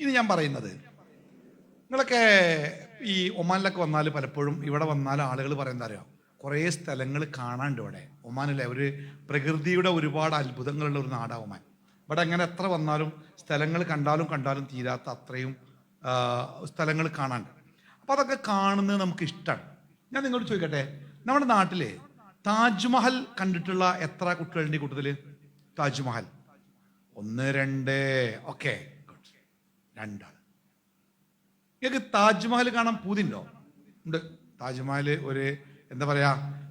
ഇത് ഞാൻ പറയുന്നത്. നിങ്ങളൊക്കെ ഈ ഒമാനിലൊക്കെ വന്നാൽ പലപ്പോഴും ഇവിടെ വന്നാൽ ആളുകൾ പറയുന്നത് അറിയാം? കുറേ സ്ഥലങ്ങൾ കാണാണ്ട് ഇവിടെ. ഒമാനിലെ ഒരു പ്രകൃതിയുടെ ഒരുപാട് അത്ഭുതങ്ങളുള്ള ഒരു നാടാണ് ഒമാൻ. ഇവിടെ അങ്ങനെ എത്ര വന്നാലും സ്ഥലങ്ങൾ കണ്ടാലും കണ്ടാലും തീരാത്ത അത്രയും സ്ഥലങ്ങൾ കാണാണ്ട് അപ്പോൾ അതൊക്കെ കാണുന്നത് നമുക്ക് ഇഷ്ടമാണ് ഞാൻ നിങ്ങളോട് ചോദിക്കട്ടെ നമ്മുടെ നാട്ടിലെ താജ്മഹൽ കണ്ടിട്ടുള്ള എത്ര കുട്ടികളുണ്ട് ഈ കൂട്ടത്തിൽ താജ്മഹൽ. ഒന്ന് രണ്ട് ഓക്കെ. രണ്ടാൾ നിങ്ങൾക്ക് താജ്മഹൽ കാണാൻ പൂതിണ്ടോ ഉണ്ട്. താജ്മഹൽ ഒരു എന്താ പറയാ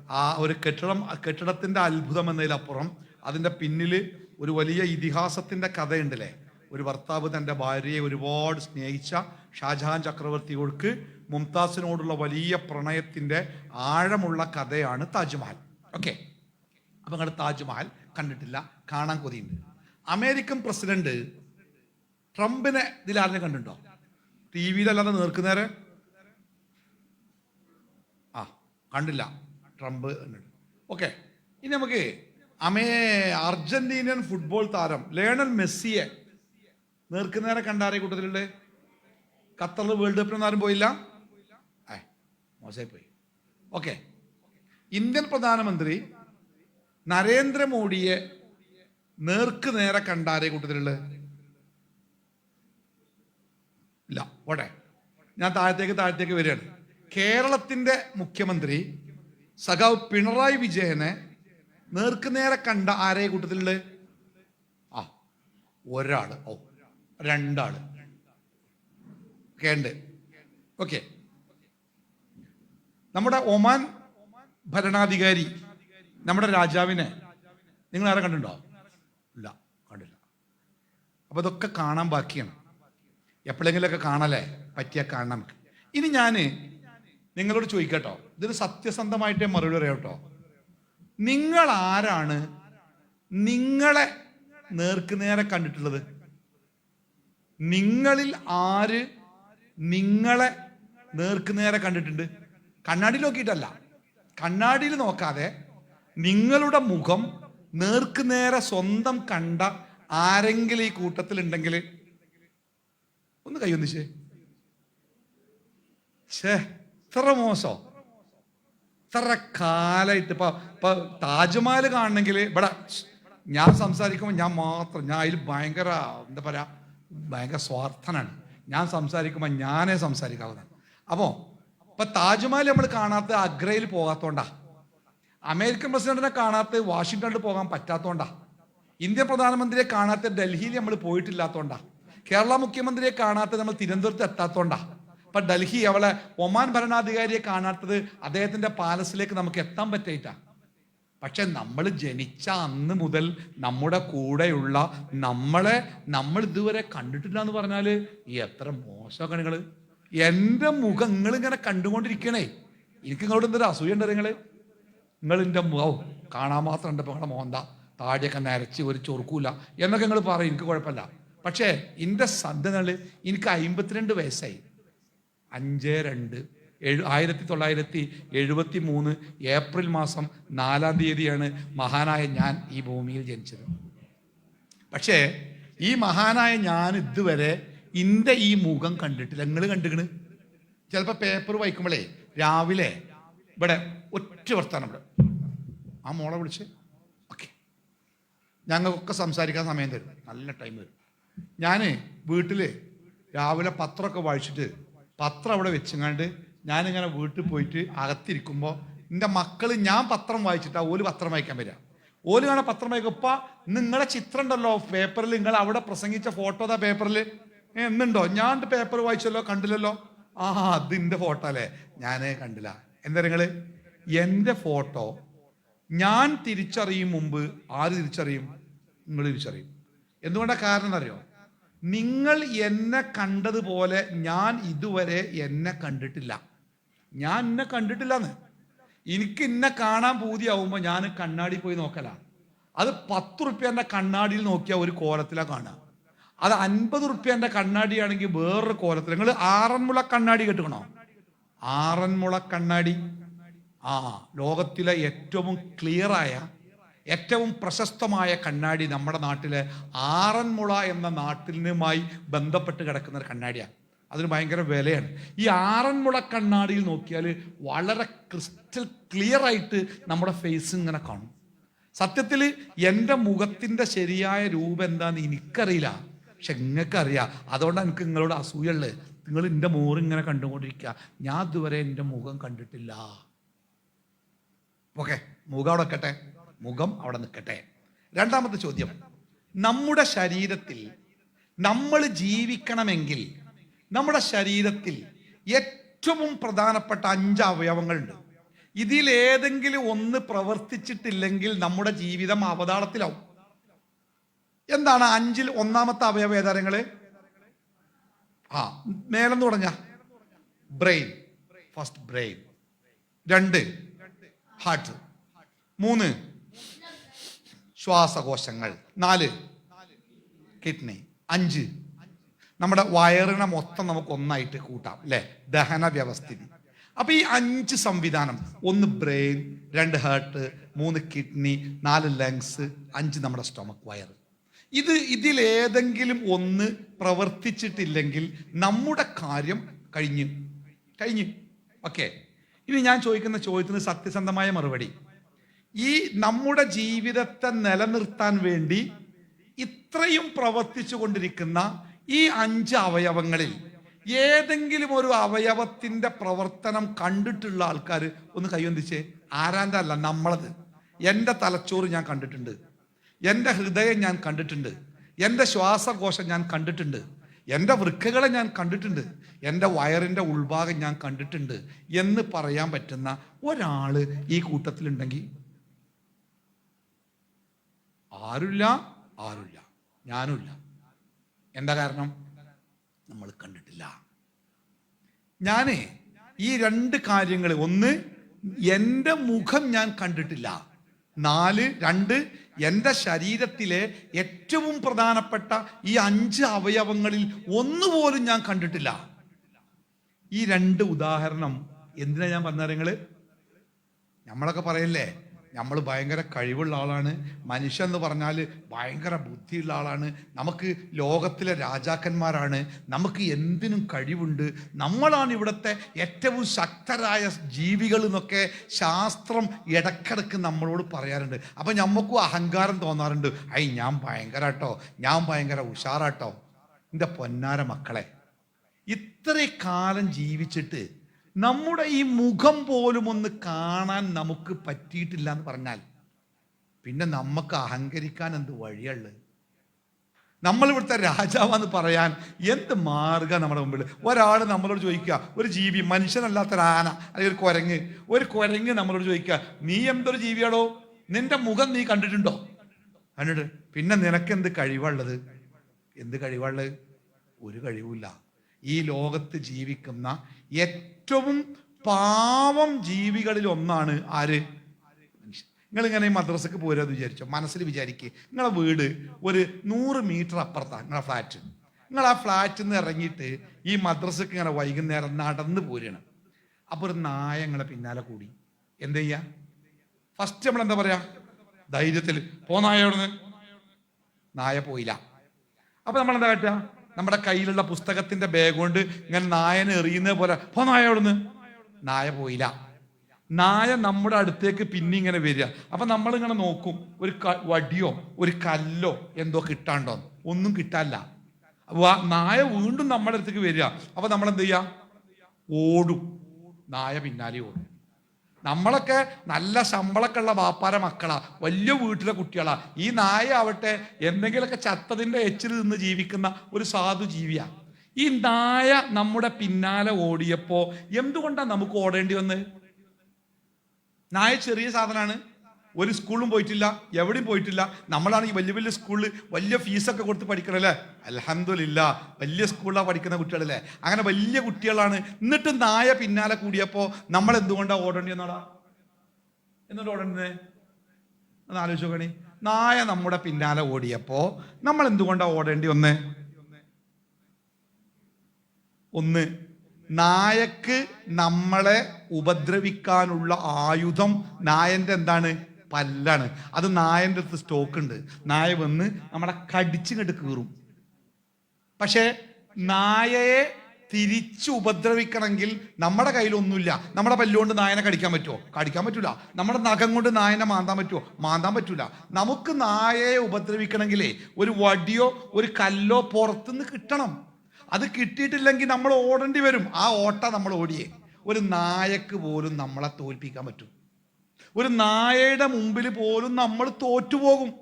ആ ഒരു കെട്ടിടം കെട്ടിടത്തിന്റെ അത്ഭുതം എന്നതിലപ്പുറം അതിന്റെ പിന്നിൽ ഒരു വലിയ ഇതിഹാസത്തിന്റെ കഥയുണ്ടല്ലേ? ഒരു ഭർത്താവ് തന്റെ ഭാര്യയെ ഒരുപാട് സ്നേഹിച്ച ഷാജഹാൻ ചക്രവർത്തിയോട്ക്ക് മുംതാസിനോടുള്ള വലിയ പ്രണയത്തിന്റെ ആഴമുള്ള കഥയാണ് താജ്മഹൽ. ഓക്കെ. അപ്പൊ നിങ്ങൾ താജ്മഹൽ കണ്ടിട്ടില്ല കാണാൻ കൊതിയുണ്ട്. അമേരിക്കൻ പ്രസിഡന്റ് ട്രംപിനെ ഇതിലാരെ കണ്ടിട്ടുണ്ടോ? ടി വിയിലല്ലാതെ നേർക്കുന്നേരെ ആ കണ്ടില്ല. ട്രംപ് ഓക്കെ ഇനി നമുക്ക് അമേ അർജന്റീനിയൻ ഫുട്ബോൾ താരം ലേണൽ മെസ്സിയെ നേർക്കുന്നേരെ കണ്ടാരെ കൂട്ടത്തിലുണ്ട്? ഖത്തറിൽ വേൾഡ് കപ്പിനൊന്നും ആരും പോയില്ല. ഏ മോശമായി പോയി. ഓക്കെ ഇന്ത്യൻ പ്രധാനമന്ത്രി നരേന്ദ്രമോദിയെ നേർക്ക് നേരെ കണ്ടാരെ കൂട്ടത്തിലുള്ളത് ഇല്ല. പോട്ടെ. ഞാൻ താഴത്തേക്ക് താഴത്തേക്ക് വരികയാണ്. കേരളത്തിന്റെ മുഖ്യമന്ത്രി സഖാവ് പിണറായി വിജയനെ നേർക്ക് നേരെ കണ്ട ആരെ കൂട്ടത്തിലുണ്ട്? ആ ഒരാൾ. ഓ രണ്ടാൾ. കേണ്ട് ഓക്കെ. നമ്മുടെ ഒമാൻ ഭരണാധികാരി നമ്മുടെ രാജാവിനെ നിങ്ങൾ ആരെ കണ്ടിട്ടുണ്ടോ? ഇല്ല കണ്ടില്ല അപ്പൊ ഇതൊക്കെ കാണാൻ ബാക്കിയാണ്. എപ്പോഴെങ്കിലൊക്കെ കാണല്ലേ? പറ്റിയ കാണണം. ഇനി ഞാൻ നിങ്ങളോട് ചോദിക്കട്ടോ. ഇതൊരു സത്യസന്ധമായിട്ടേ മറുപടി പറയാം കേട്ടോ. നിങ്ങൾ ആരാണ് നിങ്ങളെ നേർക്ക് നേരെ കണ്ടിട്ടുള്ളത്? നിങ്ങളിൽ ആര് നിങ്ങളെ നേർക്ക് നേരെ കണ്ടിട്ടുണ്ട്? കണ്ണാടി നോക്കിയിട്ടല്ല. കണ്ണാടിയിൽ നോക്കാതെ നിങ്ങളുടെ മുഖം നേർക്ക് നേരെ സ്വന്തം കണ്ട ആരെങ്കിലും ഈ കൂട്ടത്തിലുണ്ടെങ്കിൽ ഒന്ന് കൈയൊന്നിച്ചേ ഛേ ഇത്ര മോശോ. ഇത്ര കാലായിട്ട് ഇപ്പൊ ഇപ്പൊ താജ്മഹൽ കാണണമെങ്കിൽ ഇവിടെ ഞാൻ സംസാരിക്കുമ്പോൾ ഞാൻ മാത്രം ഞാൻ അതിൽ ഭയങ്കര എന്താ പറയാ ഭയങ്കര സ്വാർത്ഥനാണ്. ഞാൻ സംസാരിക്കുമ്പോൾ ഞാനേ സംസാരിക്കാവുന്ന അപ്പോ ഇപ്പൊ താജ്മഹൽ നമ്മൾ കാണാത്ത അഗ്രയിൽ പോകാത്തോണ്ടാ. അമേരിക്കൻ പ്രസിഡന്റിനെ കാണാത്ത വാഷിങ്ടണിൽ പോകാൻ പറ്റാത്തോണ്ടാ. ഇന്ത്യൻ പ്രധാനമന്ത്രിയെ കാണാത്ത ഡൽഹിയിൽ നമ്മൾ പോയിട്ടില്ലാത്തോണ്ടാ. കേരള മുഖ്യമന്ത്രിയെ കാണാത്തത് നമ്മൾ തിരുവനന്തപുരത്ത് എത്താത്തോണ്ടാ. ഇപ്പൊ ഡൽഹി അവളെ ഒമാൻ ഭരണാധികാരിയെ കാണാത്തത് അദ്ദേഹത്തിന്റെ പാലസിലേക്ക് നമുക്ക് എത്താൻ പറ്റിയിട്ടാ. പക്ഷെ നമ്മൾ ജനിച്ച അന്ന് മുതൽ നമ്മുടെ കൂടെയുള്ള നമ്മളെ നമ്മൾ ഇതുവരെ കണ്ടിട്ടില്ല എന്ന് പറഞ്ഞാൽ ഈ എത്ര കണികൾ എന്റെ മുഖം നിങ്ങൾ ഇങ്ങനെ കണ്ടുകൊണ്ടിരിക്കണേ. എനിക്ക് ഇങ്ങോട്ട് എന്തൊരു അസൂയ ഉണ്ട് നിങ്ങൾ? നിങ്ങൾ എന്റെ മുഖം കാണാൻ മാത്രം ഉണ്ട് നിങ്ങളുടെ മോന്ത താടിയൊക്കെ നരച്ച് ഒരു ചൊറുക്കൂല. എന്നൊക്കെ നിങ്ങൾ പറയും. എനിക്ക് കുഴപ്പമില്ല. പക്ഷേ എന്റെ സദ്യകളിൽ എനിക്ക് അമ്പത്തിരണ്ട് വയസ്സായി. അഞ്ച് രണ്ട് എഴു ആയിരത്തി തൊള്ളായിരത്തി എഴുപത്തി മൂന്ന് ഏപ്രിൽ മാസം നാലാം തീയതിയാണ് മഹാനായ ഞാൻ ഈ ഭൂമിയിൽ ജനിച്ചത്. പക്ഷേ ഈ മഹാനായ ഞാൻ ഇതുവരെ ഇന്റെ ഈ മുഖം കണ്ടിട്ടില്ല. നിങ്ങൾ കണ്ടിക്കണ്? ചിലപ്പോൾ പേപ്പർ വായിക്കുമ്പോഴേ രാവിലെ ഇവിടെ ഒറ്റ വർത്താനം ഇവിടെ. ആ മോളെ വിളിച്ച് ഓക്കെ ഞങ്ങൾക്കൊക്കെ സംസാരിക്കാൻ സമയം തരും. നല്ല ടൈം തരും. ഞാൻ വീട്ടിൽ രാവിലെ പത്രമൊക്കെ വായിച്ചിട്ട് പത്രം അവിടെ വെച്ചങ്ങാണ്ട് ഞാനിങ്ങനെ വീട്ടിൽ പോയിട്ട് അകത്തിരിക്കുമ്പോൾ എന്റെ മക്കൾ ഞാൻ പത്രം വായിച്ചിട്ടാ ഓൽ പത്രം വായിക്കാൻ വരിക ഓൽ കാണാൻ പത്രം വായിക്കും ഇപ്പം നിങ്ങളെ ചിത്രം ഉണ്ടല്ലോ പേപ്പറിൽ നിങ്ങൾ അവിടെ പ്രസംഗിച്ച ഫോട്ടോ അതാ പേപ്പറിൽ എന്നുണ്ടോ ഞാൻ പേപ്പർ വായിച്ചല്ലോ കണ്ടില്ലല്ലോ? ആ അത് എന്റെ ഫോട്ടോ അല്ലേ? ഞാൻ കണ്ടില്ല. എന്താ നിങ്ങൾ എന്റെ ഫോട്ടോ ഞാൻ തിരിച്ചറിയും മുമ്പ് ആര് തിരിച്ചറിയും? നിങ്ങൾ തിരിച്ചറിയും. എന്തുകൊണ്ടാ കാരണം അറിയോ? നിങ്ങൾ എന്നെ കണ്ടതുപോലെ ഞാൻ ഇതുവരെ എന്നെ കണ്ടിട്ടില്ല. ഞാൻ എന്നെ കണ്ടിട്ടില്ലെന്ന്. എനിക്ക് എന്നെ കാണാൻ പൂതിയാവുമ്പോൾ ഞാൻ കണ്ണാടി പോയി നോക്കല. അത് പത്ത് റുപ്യന്റെ കണ്ണാടിയിൽ നോക്കിയാൽ ഒരു കോലത്തിലാണ് കാണുക. അത് അൻപത് റുപ്യന്റെ കണ്ണാടിയാണെങ്കിൽ വേറൊരു കോലത്തിൽ നിങ്ങൾ ആറന്മുള കണ്ണാടി കെട്ടുകണോ ആറന്മുള കണ്ണാടി. ആ ലോകത്തിലെ ഏറ്റവും ക്ലിയറായ ഏറ്റവും പ്രശസ്തമായ കണ്ണാടി നമ്മുടെ നാട്ടിലെ ആറന്മുള എന്ന നാട്ടിലുമായി ബന്ധപ്പെട്ട് കിടക്കുന്ന ഒരു കണ്ണാടിയാണ് അതിന് ഭയങ്കര വിലയാണ്. ഈ ആറന്മുള കണ്ണാടിയിൽ നോക്കിയാൽ വളരെ ക്രിസ്റ്റൽ ക്ലിയർ ആയിട്ട് നമ്മുടെ ഫേസ് ഇങ്ങനെ കാണും. സത്യത്തിൽ എന്റെ മുഖത്തിന്റെ ശരിയായ രൂപം എന്താന്ന് എനിക്കറിയില്ല. പക്ഷെ നിങ്ങൾക്കറിയാം അതുകൊണ്ടാണ് എനിക്ക് നിങ്ങളോട് അസൂയുള്ളത് നിങ്ങൾ എന്റെ മോറിങ്ങനെ കണ്ടുകൊണ്ടിരിക്കുക. ഞാൻ ഇതുവരെ എന്റെ മുഖം കണ്ടിട്ടില്ല. ഓക്കെ മുഖം അവിടെ നിൽക്കട്ടെ മുഖം അവിടെ നിൽക്കട്ടെ. രണ്ടാമത്തെ ചോദ്യം. നമ്മുടെ ശരീരത്തിൽ നമ്മൾ ജീവിക്കണമെങ്കിൽ നമ്മുടെ ശരീരത്തിൽ ഏറ്റവും പ്രധാനപ്പെട്ട അഞ്ച് അവയവങ്ങളുണ്ട്. ഇതിലേതെങ്കിലും ഒന്ന് പ്രവർത്തിച്ചിട്ടില്ലെങ്കിൽ നമ്മുടെ ജീവിതം അവതാളത്തിലാവും. എന്താണ് അഞ്ചിൽ ഒന്നാമത്തെ അവയവ ഏതാരങ്ങൾ ആ മേലെന്ന് പറഞ്ഞ ബ്രെയിൻ. First brain. രണ്ട് ഹാർട്ട്. മൂന്ന് ശ്വാസകോശങ്ങൾ. നാല്. കിഡ്നി. അഞ്ച്. നമ്മുടെ വയറിനെ മൊത്തം നമുക്ക് ഒന്നായിട്ട് കൂട്ടാം അല്ലെ? ദഹന വ്യവസ്ഥിതി. അപ്പൊ ഈ അഞ്ച് സംവിധാനം ഒന്ന് ബ്രെയിൻ രണ്ട് ഹാർട്ട് മൂന്ന് കിഡ്നി നാല് ലങ്സ് അഞ്ച് നമ്മുടെ സ്റ്റൊമക്ക് വയർ. ഇത് ഇതിലേതെങ്കിലും ഒന്ന് പ്രവർത്തിച്ചിട്ടില്ലെങ്കിൽ നമ്മുടെ കാര്യം കഴിഞ്ഞു. കഴിഞ്ഞു. ഓക്കെ. ഇനി ഞാൻ ചോദിക്കുന്ന ചോദ്യത്തിന് സത്യസന്ധമായ മറുപടി. ഈ നമ്മുടെ ജീവിതത്തെ നിലനിർത്താൻ വേണ്ടി ഇത്രയും പ്രവർത്തിച്ചു കൊണ്ടിരിക്കുന്ന ഈ അഞ്ച് അവയവങ്ങളിൽ ഏതെങ്കിലും ഒരു അവയവത്തിന്റെ പ്രവർത്തനം കണ്ടിട്ടുള്ള ആൾക്കാർ ഒന്ന് കൈവന്തിച്ചേ ആരാന്റെ അല്ല നമ്മളത്. എന്റെ തലച്ചോറ് ഞാൻ കണ്ടിട്ടുണ്ട്. എന്റെ ഹൃദയം ഞാൻ കണ്ടിട്ടുണ്ട്. എന്റെ ശ്വാസകോശം ഞാൻ കണ്ടിട്ടുണ്ട്. എന്റെ വൃക്കകളെ ഞാൻ കണ്ടിട്ടുണ്ട്. എന്റെ വയറിന്റെ ഉൾഭാഗം ഞാൻ കണ്ടിട്ടുണ്ട് എന്ന് പറയാൻ പറ്റുന്ന ഒരാൾ ഈ കൂട്ടത്തിലുണ്ടെങ്കിൽ ആരുമില്ല ആരുമില്ല. ഞാനുമില്ല. എന്താ കാരണം? നമ്മൾ കണ്ടിട്ടില്ല. ഞാനേ ഈ രണ്ട് കാര്യങ്ങൾ. ഒന്ന് എന്റെ മുഖം ഞാൻ കണ്ടിട്ടില്ല. നാല് രണ്ട് എന്റെ ശരീരത്തിലെ ഏറ്റവും പ്രധാനപ്പെട്ട ഈ അഞ്ച് അവയവങ്ങളിൽ ഒന്നുപോലും ഞാൻ കണ്ടിട്ടില്ല. ഈ രണ്ട് ഉദാഹരണം എന്തിനാ ഞാൻ പറഞ്ഞ നിങ്ങൾ നമ്മളൊക്കെ പറയല്ലേ നമ്മൾ ഭയങ്കര കഴിവുള്ള ആളാണ്. മനുഷ്യൻ എന്ന് പറഞ്ഞാൽ ഭയങ്കര ബുദ്ധിയുള്ള ആളാണ്. നമുക്ക് ലോകത്തിലെ രാജാക്കന്മാരാണ്. നമുക്ക് എന്തിനും കഴിവുണ്ട്. നമ്മളാണ് ഇവിടുത്തെ ഏറ്റവും ശക്തരായ ജീവികൾ എന്നൊക്കെ ശാസ്ത്രം ഇടക്കിടക്ക് നമ്മളോട് പറയാറുണ്ട്. അപ്പം നമുക്കും അഹങ്കാരം തോന്നാറുണ്ട്. ഐ ഞാൻ ഭയങ്കരട്ടോ. ഞാൻ ഭയങ്കര ഉഷാറാട്ടോ. എന്റെ പൊന്നാര മക്കളെ ഇത്രയും കാലം ജീവിച്ചിട്ട് നമ്മുടെ ഈ മുഖം പോലും ഒന്ന് കാണാൻ നമുക്ക് പറ്റിയിട്ടില്ല എന്ന് പറഞ്ഞാൽ പിന്നെ നമുക്ക് അഹങ്കരിക്കാൻ എന്ത് വഴിയുള്ളത് നമ്മൾ ഇവിടുത്തെ രാജാവെന്ന് പറയാൻ എന്ത് മാർഗം നമ്മുടെ മുമ്പിൽ? ഒരാൾ നമ്മളോട് ചോദിക്കുക ഒരു ജീവി മനുഷ്യനല്ലാത്തൊരു ആന അല്ലെങ്കിൽ ഒരു കുരങ്ങ്? ഒരു കുരങ്ങ് നമ്മളോട് ചോദിക്കുക നീ എന്തൊരു ജീവിയാണോ നിന്റെ മുഖം നീ കണ്ടിട്ടുണ്ടോ? കണ്ടിട്ട് പിന്നെ നിനക്ക് എന്ത് കഴിവുള്ളത് എന്ത് കഴിവുള്ളത് ഒരു കഴിവില്ല ഈ ലോകത്ത് ജീവിക്കുന്ന ഏറ്റവും പാവം ജീവികളിൽ ഒന്നാണ് ആര്? നിങ്ങൾ ഈ മദ്രസക്ക് പോരാന്ന് വിചാരിച്ചോ? മനസ്സിൽ വിചാരിക്കുക നിങ്ങളെ വീട് ഒരു നൂറ് മീറ്റർ അപ്പുറത്താണ് നിങ്ങളെ ഫ്ലാറ്റ്. നിങ്ങൾ ആ ഫ്ലാറ്റിൽ നിന്ന് ഇറങ്ങിയിട്ട് ഈ മദ്രസക്ക് ഇങ്ങനെ വൈകുന്നേരം നടന്ന് പോരുകയാണ് അപ്പോൾ ഒരു നായ നിങ്ങളെ പിന്നാലെ കൂടി. എന്ത് ചെയ്യാ? ഫസ്റ്റ് നമ്മൾ എന്താ പറയാ? ധൈര്യത്തിൽ പോ നായ നായ പോയില്ല. അപ്പൊ നമ്മൾ എന്താ കാട്ടുക നമ്മുടെ കയ്യിലുള്ള പുസ്തകത്തിന്റെ ബാഗ് കൊണ്ട് ഇങ്ങനെ നായനെ എറിയുന്നത് പോലെ. പോ നായ അവിടുന്ന്. നായ പോയില്ല. നായ നമ്മുടെ അടുത്തേക്ക് പിന്നെ ഇങ്ങനെ വരിക. അപ്പൊ നമ്മൾ ഇങ്ങനെ നോക്കും ഒരു വടിയോ ഒരു കല്ലോ എന്തോ കിട്ടാണ്ടോ? ഒന്നും കിട്ടാല്ല നായ വീണ്ടും നമ്മുടെ അടുത്തേക്ക് വരിക. അപ്പൊ നമ്മൾ എന്ത് ചെയ്യാ ഓടും. നായ പിന്നാലെ ഓടും. നമ്മളൊക്കെ നല്ല ശമ്പളമൊക്കെ ഉള്ള വാപ്പാര മക്കളാ വലിയ വീട്ടിലെ കുട്ടികളാ. ഈ നായ ആവട്ടെ എന്തെങ്കിലുമൊക്കെ ചത്തതിന്റെ എച്ചിൽ നിന്ന് ജീവിക്കുന്ന ഒരു സാധു ജീവിയാ. ഈ നായ നമ്മുടെ പിന്നാലെ ഓടിയപ്പോൾ എന്തുകൊണ്ടാണ് നമുക്ക് ഓടേണ്ടി വന്നത് നായ ചെറിയ സാധനമാണ് ഒരു സ്കൂളും പോയിട്ടില്ല എവിടെയും പോയിട്ടില്ല. നമ്മളാണ് ഈ വലിയ വലിയ സ്കൂളിൽ വലിയ ഫീസൊക്കെ കൊടുത്ത് പഠിക്കണല്ലേ അലഹമില്ല വലിയ സ്കൂളിലാണ് പഠിക്കുന്ന കുട്ടികളല്ലേ അങ്ങനെ വലിയ കുട്ടികളാണ്. എന്നിട്ട് നായ പിന്നാലെ കൂടിയപ്പോൾ നമ്മൾ എന്തുകൊണ്ടാണ് ഓടേണ്ടി എന്നാടാ എന്നിട്ട് ഓടേണ്ടത്? ഒന്ന് ആലോചിച്ച് നോക്കണേ. നായ നമ്മുടെ പിന്നാലെ ഓടിയപ്പോൾ നമ്മൾ എന്തുകൊണ്ടാണ് ഓടേണ്ടി ഒന്ന് ഒന്ന് നായക്ക് നമ്മളെ ഉപദ്രവിക്കാനുള്ള ആയുധം നായന്റെ എന്താണ്? പല്ലാണ്. അത് നായന്റെ അടുത്ത് സ്റ്റോക്ക് ഉണ്ട്. നായ വന്ന് നമ്മളെ കടിച്ചിങ്ങോട്ട് കീറും. പക്ഷേ നായയെ തിരിച്ചു ഉപദ്രവിക്കണമെങ്കിൽ നമ്മുടെ കയ്യിലൊന്നുമില്ല. നമ്മുടെ പല്ലുകൊണ്ട് നായനെ കടിക്കാൻ പറ്റുമോ കടിക്കാൻ പറ്റൂല. നമ്മുടെ നഖം കൊണ്ട് നായനെ മാന്താൻ പറ്റുമോ മാന്താൻ പറ്റൂല. നമുക്ക് നായയെ ഉപദ്രവിക്കണമെങ്കിലേ ഒരു വടിയോ ഒരു കല്ലോ പുറത്തുനിന്ന് കിട്ടണം. അത് കിട്ടിയിട്ടില്ലെങ്കിൽ നമ്മൾ ഓടേണ്ടി വരും. ആ ഓട്ട നമ്മൾ ഓടിയേ. ഒരു നായക്ക് പോലും നമ്മളെ തോൽപ്പിക്കാൻ പറ്റും. ഒരു നായയുടെ മുമ്പിൽ പോലും നമ്മൾ തോറ്റുപോകും.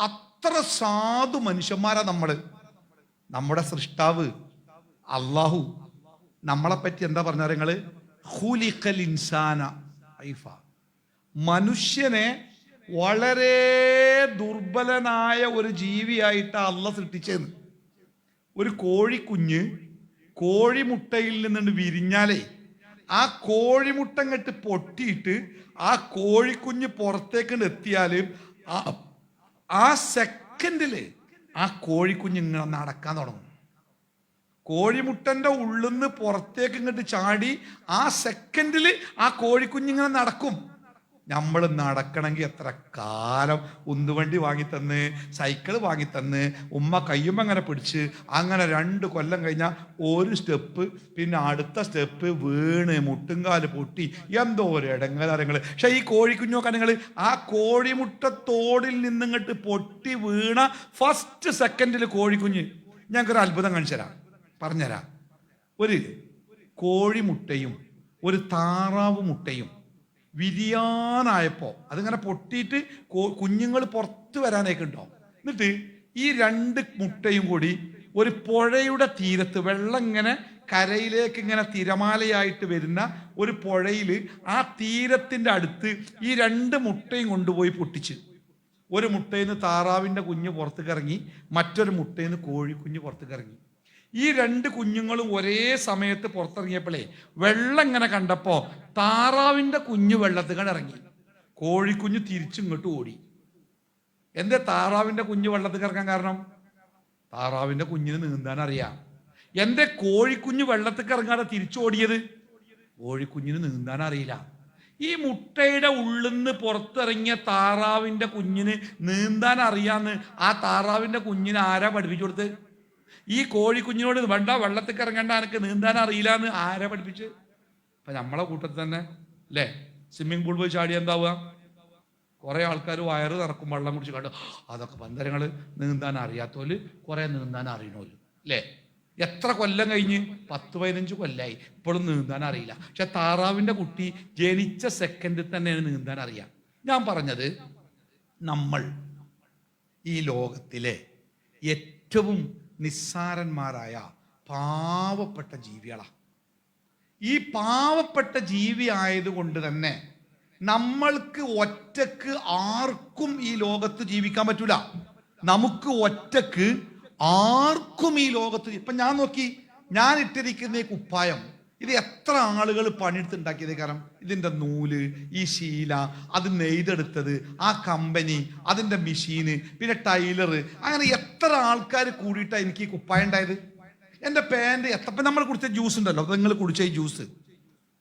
അത്ര സാധു മനുഷ്യന്മാരാ നമ്മൾ നമ്മുടെ സൃഷ്ടാവ് അള്ളാഹു. നമ്മളെ പറ്റി എന്താ പറഞ്ഞാൽ നിങ്ങൾ ഹുലിഖൽ ഇൻസാന മനുഷ്യനെ വളരെ ദുർബലനായ ഒരു ജീവിയായിട്ട് അള്ള സൃഷ്ടിച്ചെന്ന്. ഒരു കോഴിക്കുഞ്ഞ് കോഴിമുട്ടയിൽ നിന്നുണ്ട് വിരിഞ്ഞാലേ ആ കോഴിമുട്ട കെട്ട് പൊട്ടിയിട്ട് ആ കോഴിക്കുഞ്ഞ് പുറത്തേക്ക് എത്തിയാൽ ആ സെക്കൻഡിൽ ആ കോഴിക്കുഞ്ഞ് ഇങ്ങനെ നടക്കാൻ തുടങ്ങും. കോഴിമുട്ടന്റെ നിന്ന് പുറത്തേക്ക് ഇങ്ങോട്ട് ചാടി ആ സെക്കൻഡിൽ ആ കോഴിക്കുഞ്ഞിങ്ങനെ നടക്കും. നമ്മൾ നടക്കണമെങ്കിൽ എത്ര കാലം ഉന്തുവണ്ടി വാങ്ങിത്തന്ന് സൈക്കിൾ വാങ്ങിത്തന്ന് ഉമ്മ കയ്യുമ്പോൾ അങ്ങനെ പിടിച്ച് അങ്ങനെ രണ്ട് കൊല്ലം കഴിഞ്ഞാൽ ഒരു സ്റ്റെപ്പ് പിന്നെ അടുത്ത സ്റ്റെപ്പ് വീണ് മുട്ടുംകാൽ പൊട്ടി. എന്തോ ഒരു ഇടങ്ങലരങ്ങൾ പക്ഷേ ഈ കോഴിക്കുഞ്ഞൊക്കെ നിങ്ങൾ ആ കോഴിമുട്ടത്തോടിൽ നിന്നിങ്ങോട്ട് പൊട്ടി വീണ ഫസ്റ്റ് സെക്കൻഡിൽ കോഴിക്കുഞ്ഞ്. ഞങ്ങൾക്കൊരു അത്ഭുതം കാണിച്ചു തരാം പറഞ്ഞുതരാം. ഒരു കോഴിമുട്ടയും ഒരു താറാവ് മുട്ടയും വിരിയാനായപ്പോൾ അതിങ്ങനെ പൊട്ടിയിട്ട് കുഞ്ഞുങ്ങൾ പുറത്ത് വരാനേക്കുണ്ടോ എന്നിട്ട് ഈ രണ്ട് മുട്ടയും കൂടി ഒരു പുഴയുടെ തീരത്ത് വെള്ളം ഇങ്ങനെ കരയിലേക്ക് ഇങ്ങനെ തിരമാലയായിട്ട് വരുന്ന ഒരു പുഴയിൽ ആ തീരത്തിന്റെ അടുത്ത് ഈ രണ്ട് മുട്ടയും കൊണ്ടുപോയി പൊട്ടിച്ച്. ഒരു മുട്ടയിൽ നിന്ന് താറാവിന്റെ കുഞ്ഞ് പുറത്തേക്ക് ഇറങ്ങി മറ്റൊരു മുട്ടയിൽ നിന്ന് കോഴിക്കുഞ്ഞ് പുറത്തേക്ക് ഇറങ്ങി ഈ രണ്ട് കുഞ്ഞുങ്ങളും ഒരേ സമയത്ത് പുറത്തിറങ്ങിയപ്പോഴേ വെള്ളം ഇങ്ങനെ കണ്ടപ്പോൾ താറാവിന്റെ കുഞ്ഞ് വെള്ളത്തിൽ ഇറങ്ങി. കോഴിക്കുഞ്ഞ് തിരിച്ചിങ്ങോട്ട് ഓടി. എന്തേ താറാവിന്റെ കുഞ്ഞ് വെള്ളത്തിൽ ഇറങ്ങാൻ കാരണം? താറാവിന്റെ കുഞ്ഞിന് നീന്താൻ അറിയാം എന്തേ കോഴിക്കുഞ്ഞ് വെള്ളത്തിൽ ഇറങ്ങാതെ തിരിച്ചോടിയത്? കോഴിക്കുഞ്ഞിന് നീന്താൻ അറിയില്ല ഈ മുട്ടയുടെ ഉള്ളിൽ നിന്ന് പുറത്തിറങ്ങിയ താറാവിന്റെ കുഞ്ഞിന് നീന്താൻ അറിയാന്ന് ആ താറാവിന്റെ കുഞ്ഞിന് ആരാ പഠിപ്പിച്ചു കൊടുത്ത് ഈ കോഴിക്കുഞ്ഞിനോട് വേണ്ട വെള്ളത്തിൽ ഇറങ്ങേണ്ട എനിക്ക് നീന്താൻ അറിയില്ല എന്ന് ആരാ പഠിപ്പിച്ച് അപ്പൊ നമ്മളെ കൂട്ടത്തിൽ തന്നെ അല്ലേ സ്വിമ്മിംഗ് പൂൾ പോയി ചാടി എന്താവുക? കുറെ ആൾക്കാർ വയറ് നിറക്കും വെള്ളം കുടിച്ച് കണ്ടു അതൊക്കെ പന്തരങ്ങൾ നീന്താൻ അറിയാത്തവര് കുറെ നീന്താൻ അറിയണോൽ അല്ലേ എത്ര കൊല്ലം കഴിഞ്ഞ്? പത്ത് പതിനഞ്ച് കൊല്ലായി. ഇപ്പോഴും നീന്താൻ അറിയില്ല. പക്ഷെ താറാവിന്റെ കുട്ടി ജനിച്ച സെക്കൻഡിൽ തന്നെ നീന്താൻ അറിയാം. ഞാൻ പറഞ്ഞത് നമ്മൾ ഈ ലോകത്തിലെ ഏറ്റവും നിസ്സാരന്മാരായ പാവപ്പെട്ട ജീവികളാണ് ഈ പാവപ്പെട്ട ജീവി ആയതുകൊണ്ട് തന്നെ നമ്മൾക്ക് ഒറ്റയ്ക്ക് ആർക്കും ഈ ലോകത്ത് ജീവിക്കാൻ പറ്റൂല. നമുക്ക് ഒറ്റയ്ക്ക് ആർക്കും ഈ ലോകത്ത് ഇപ്പൊ ഞാൻ നോക്കി ഞാൻ ഇട്ടിരിക്കുന്ന കുപ്പായം ഇത് എത്ര ആളുകൾ പണിയെടുത്തുണ്ടാക്കിയത് കാരണം ഇതിന്റെ നൂൽ ഈ ശീല അത് നെയ്തെടുത്തത് ആ കമ്പനി അതിന്റെ മെഷീന് പിന്നെ ടൈലർ അങ്ങനെ എത്ര ആൾക്കാർ കൂടിയിട്ടാണ് എനിക്ക് കുപ്പായം ഉണ്ടായത്? എന്റെ പാന്റ് എത്ര നമ്മൾ കുടിച്ച ജ്യൂസ് ഉണ്ടല്ലോ നിങ്ങൾ കുടിച്ച ഈ ജ്യൂസ്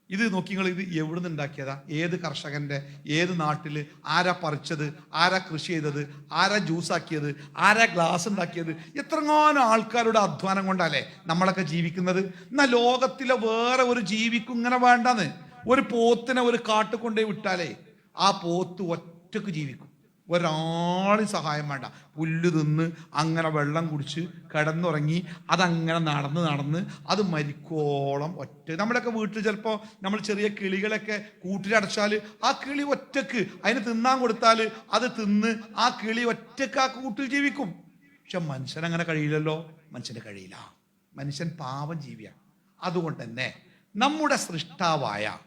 ഇത് നോക്കി നിങ്ങൾ ഇത് എവിടെ നിന്ന് ഉണ്ടാക്കിയതാ? ഏത് കർഷകന്റെ ഏത് നാട്ടിൽ ആരാ പറിച്ചത് ആരാ കൃഷി ചെയ്തത് ആരാ ജ്യൂസ് ആക്കിയത് ആരാ ഗ്ലാസ് ഉണ്ടാക്കിയത്? എത്രങ്ങാനും ആൾക്കാരുടെ അധ്വാനം കൊണ്ടല്ലേ നമ്മളൊക്കെ ജീവിക്കുന്നത്? എന്നാൽ ലോകത്തിലെ വേറെ ഒരു ജീവിക്കും ഇങ്ങനെ വേണ്ടെന്ന്. ഒരു പോത്തിനെ ഒരു കാട്ടുകൊണ്ടേ വിട്ടാലേ ആ പോത്ത് ഒറ്റയ്ക്ക് ജീവിക്കും. ഒരാളും സഹായം വേണ്ട. പുല്ല് തിന്ന് അങ്ങനെ വെള്ളം കുടിച്ച് കിടന്നുറങ്ങി അതങ്ങനെ നടന്ന് നടന്ന് അത് മരിക്കോളം ഒറ്റ. നമ്മളൊക്കെ വീട്ടിൽ ചിലപ്പോൾ നമ്മൾ ചെറിയ കിളികളൊക്കെ കൂട്ടിലടച്ചാൽ ആ കിളി ഒറ്റയ്ക്ക് അതിന് തിന്നാൻ കൊടുത്താൽ അത് തിന്ന് ആ കിളി ഒറ്റയ്ക്ക് ആ കൂട്ടിൽ ജീവിക്കും. പക്ഷെ മനുഷ്യൻ അങ്ങനെ കഴിയില്ലല്ലോ. മനുഷ്യന് കഴിയില്ല. മനുഷ്യൻ പാവം ജീവിയാണ് അതുകൊണ്ട് തന്നെ നമ്മുടെ സൃഷ്ടാവായ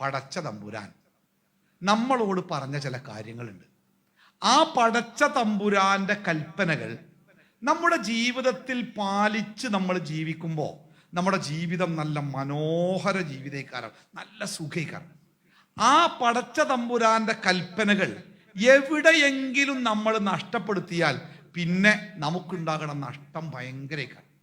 പടച്ച തമ്പുരാൻ നമ്മളോട് പറഞ്ഞ ചില കാര്യങ്ങളുണ്ട്. ആ പടച്ച തമ്പുരാന്റെ കൽപ്പനകൾ നമ്മുടെ ജീവിതത്തിൽ പാലിച്ച് നമ്മൾ ജീവിക്കുമ്പോൾ നമ്മുടെ ജീവിതം നല്ല മനോഹര ജീവിതക്കാരം നല്ല സുഖീകരണം ആ പടച്ച തമ്പുരാന്റെ കൽപ്പനകൾ എവിടെയെങ്കിലും നമ്മൾ നഷ്ടപ്പെടുത്തിയാൽ പിന്നെ നമുക്കുണ്ടാകണ നഷ്ടം ഭയങ്കരക്കാരം.